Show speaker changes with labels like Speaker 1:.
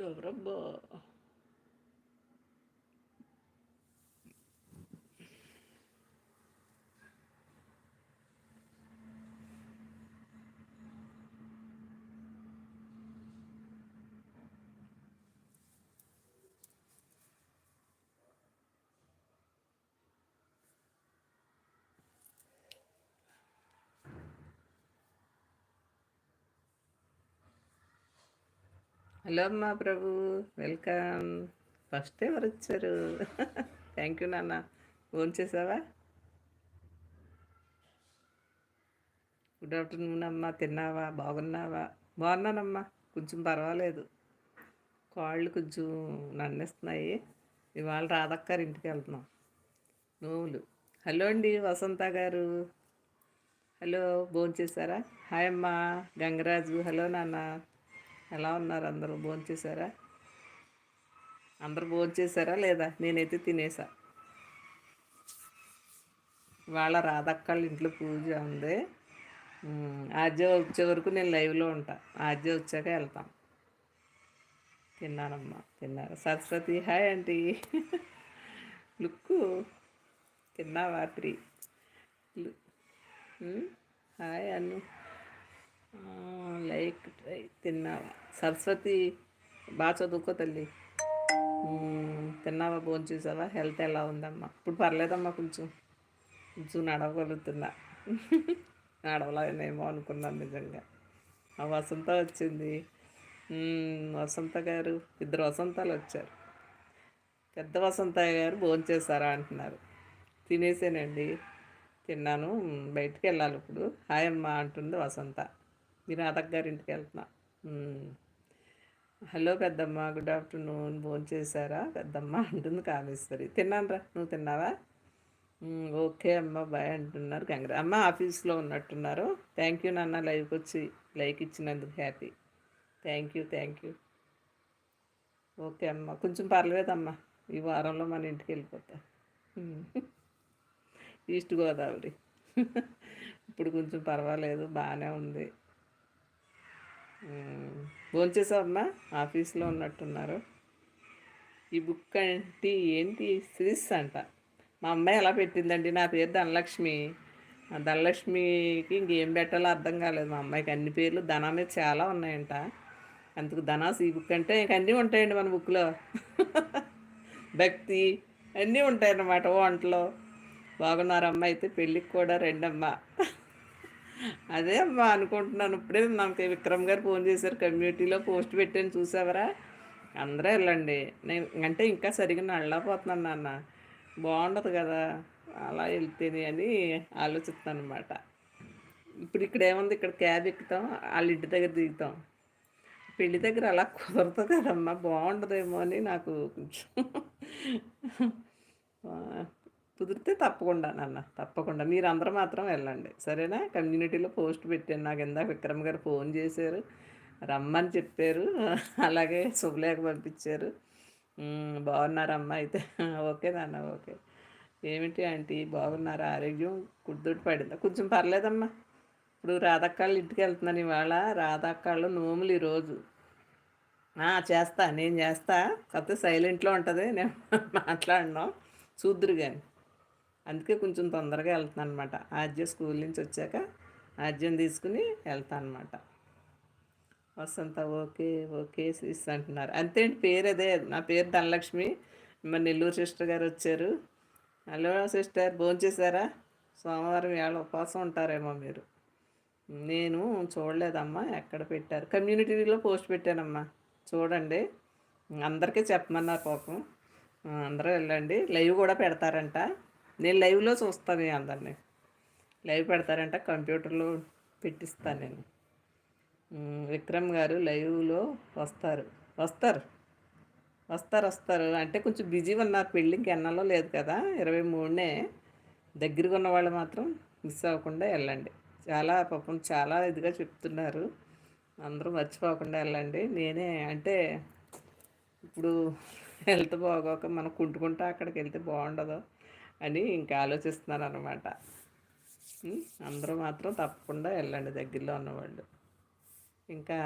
Speaker 1: Да, Добра. Hello అమ్మా ప్రభు welcome. First ఎవరు వచ్చారు? థ్యాంక్ యూ నాన్న. ఫోన్ చేసావా? గుడ్ ఆఫ్టర్నూన్ అమ్మా తిన్నావా? బాగున్నావా? బాగున్నానమ్మా. కొంచెం పర్వాలేదు. కాళ్ళు కొంచెం నన్నేస్తున్నాయి. ఇవాళ రాధక్కారు ఇంటికి వెళ్తున్నాం. నోవులు హలో అండి వసంత గారు. హలో భోజనం చేశారా హాయ్ అమ్మా గంగరాజు. హలో నాన్న. ఎలా ఉన్నారు? అందరూ భోంచేశారా అందరూ భోంచేశారా లేదా? నేనైతే తినేసా. వాళ్ళ రాధక్కళ్ళ ఇంట్లో పూజ ఉంది. ఆద్య వచ్చే వరకు నేను లైవ్లో ఉంటా. ఆద్య వచ్చాక వెళ్తాం. తిన్నానమ్మా తిన్నారు? Saraswathi hi aunty. లుక్కు. తిన్నావా three hi Annu like try తిన్నావా? సరస్వతి బాగా చదువుకో తల్లి. తిన్నావా భోజనం చేసావా? హెల్త్ ఎలా ఉందమ్మా? ఇప్పుడు పర్లేదమ్మా కొంచెం. కొంచెం నడవగలుగుతున్నా. నడవలేనేమో అనుకున్నాను నిజంగా. ఆ వసంత వచ్చింది. వసంత గారు ఇద్దరు వసంతాలు వచ్చారు. పెద్ద వసంత గారు భోజనం చేశారా అంటున్నారు. తినేసానండి. తిన్నాను. బయటికి వెళ్ళాలి ఇప్పుడు. హాయ్ అమ్మ అంటుంది వసంత. మీరు గారింటికి వెళ్తున్నా. హలో పెద్దమ్మ గుడ్ ఆఫ్టర్నూన్. భోజనం చేశారా? పెద్దమ్మ అంటుంది కామేశ్వరి. తిన్నానరా నువ్వు తిన్నావా? ఓకే అమ్మ బాయ్ అంటున్నారు గంగరా. అమ్మ ఆఫీస్లో ఉన్నట్టున్నారు. థ్యాంక్ యూ నాన్న లైవ్కి వచ్చి లైక్ ఇచ్చినందుకు happy. Thank you thank you. Okay అమ్మ కొంచెం పర్లేదమ్మా. ఈ వారంలో మన ఇంటికి వెళ్ళిపోతా. ఈస్ట్ గోదావరి. ఇప్పుడు కొంచెం పర్వాలేదు బాగానే ఉంది. భోంచేసావమ్మా? ఆఫీస్లో ఉన్నట్టున్నారు. ఈ బుక్ అంటే ఏంటి? సిరీస్ అంట. మా అమ్మాయి ఎలా పెట్టిందండి. నా పేరు ధనలక్ష్మి. ధనలక్ష్మికి ఇంకేం పెట్టాలో అర్థం కాలేదు. మా అమ్మాయికి అన్ని పేర్లు ధన మీద చాలా ఉన్నాయంట. అందుకు ధనాస్ ఈ బుక్ అంటే ఇంక అన్నీ ఉంటాయండి మన బుక్లో. భక్తి అన్నీ ఉంటాయన్నమాట వంటలో బాగున్నారమ్మ అయితే పెళ్ళికి కూడా రెండమ్మ. అదే అమ్మా అనుకుంటున్నాను. ఇప్పుడే నాకు విక్రమ్ గారు ఫోన్ చేశారు. కమ్యూనిటీలో పోస్ట్ పెట్టాను. చూసావరా? అందరూ వెళ్ళండి. నేను అంటే ఇంకా సరిగ్గా నళ్ళపోతున్నాను నాన్న. బాగుండదు కదా? అలా వెళ్తేనే అని ఆలోచిస్తాను అనమాట ఇప్పుడు ఇక్కడ ఏముంది? ఇక్కడ క్యాబ్ ఎక్కుతాం. వాళ్ళ ఇంటి దగ్గర దిగుతాం. పెళ్ళి దగ్గర అలా కుదరదు కదమ్మా. బాగుండదేమో అని నాకు కొంచెం కుదిరితే తప్పకుండా నాన్న తప్పకుండా. మీరందరూ మాత్రం వెళ్ళండి. సరేనా? కమ్యూనిటీలో పోస్ట్ పెట్టాను. నాకు ఇందాక విక్రమ్ గారు ఫోన్ చేశారు. రమ్మని చెప్పారు. అలాగే శుభలేఖ పంపించారు. బాగున్నారమ్మ అయితే. ఓకే నాన్న ఓకే. ఏమిటి ఆంటీ బాగున్నారా? ఆరోగ్యం కుర్దుటి పడిందా? కొంచెం పర్లేదమ్మా. ఇప్పుడు రాధక్కాళ్ళు ఇంటికి వెళ్తున్నాను ఇవాళ. రాధక్కాళ్ళు నోములు ఈరోజు. చేస్తా. నేను చేస్తా. కాకపోతే సైలెంట్లో ఉంటుంది. నేను మాట్లాడినాం. చూద్దురు కానీ అందుకే కొంచెం తొందరగా వెళ్తాను అనమాట ఆద్య స్కూల్ నుంచి వచ్చాక ఆద్యం తీసుకుని వెళ్తాను అనమాట వసంత ఓకే ఓకే సిస్ అంటున్నారు అంతే పేరు అదే నా పేరు ధనలక్ష్మి. మరి నెల్లూరు సిస్టర్ గారు వచ్చారు. హలో సిస్టర్ భోంచేశారా సోమవారం ఏళ్ళ ఉపవాసం ఉంటారేమో మీరు. నేను చూడలేదమ్మా ఎక్కడ పెట్టారు? కమ్యూనిటీలో పోస్ట్ పెట్టానమ్మా. చూడండి. అందరికీ చెప్పమన్నారు పాపం. అందరూ వెళ్ళండి. లైవ్ కూడా పెడతారంట. నేను లైవ్లో చూస్తాను అందరినీ. లైవ్ పెడతారంట కంప్యూటర్లో పెట్టిస్తాను నేను. విక్రమ్ గారు లైవ్లో వస్తారు. వస్తారు. వస్తారు వస్తారు. అంటే కొంచెం బిజీ ఉన్నారు పెళ్ళికి ఎన్నలో లేదు కదా ఇరవై మూడునే. దగ్గరగా ఉన్న వాళ్ళు మాత్రం మిస్ అవ్వకుండా వెళ్ళండి. చాలా పాపం చాలా ఇదిగా చెప్తున్నారు. అందరూ మర్చిపోకుండా వెళ్ళండి. నేనే అంటే ఇప్పుడు హెల్త్ బాగోక మనం కుంటుకుంటా అక్కడికి వెళ్తే బాగుండదు. అని ఇంకా ఆలోచిస్తున్నారు అనమాట అందరూ మాత్రం తప్పకుండా వెళ్ళండి దగ్గరలో ఉన్నవాళ్ళు. ఇంకా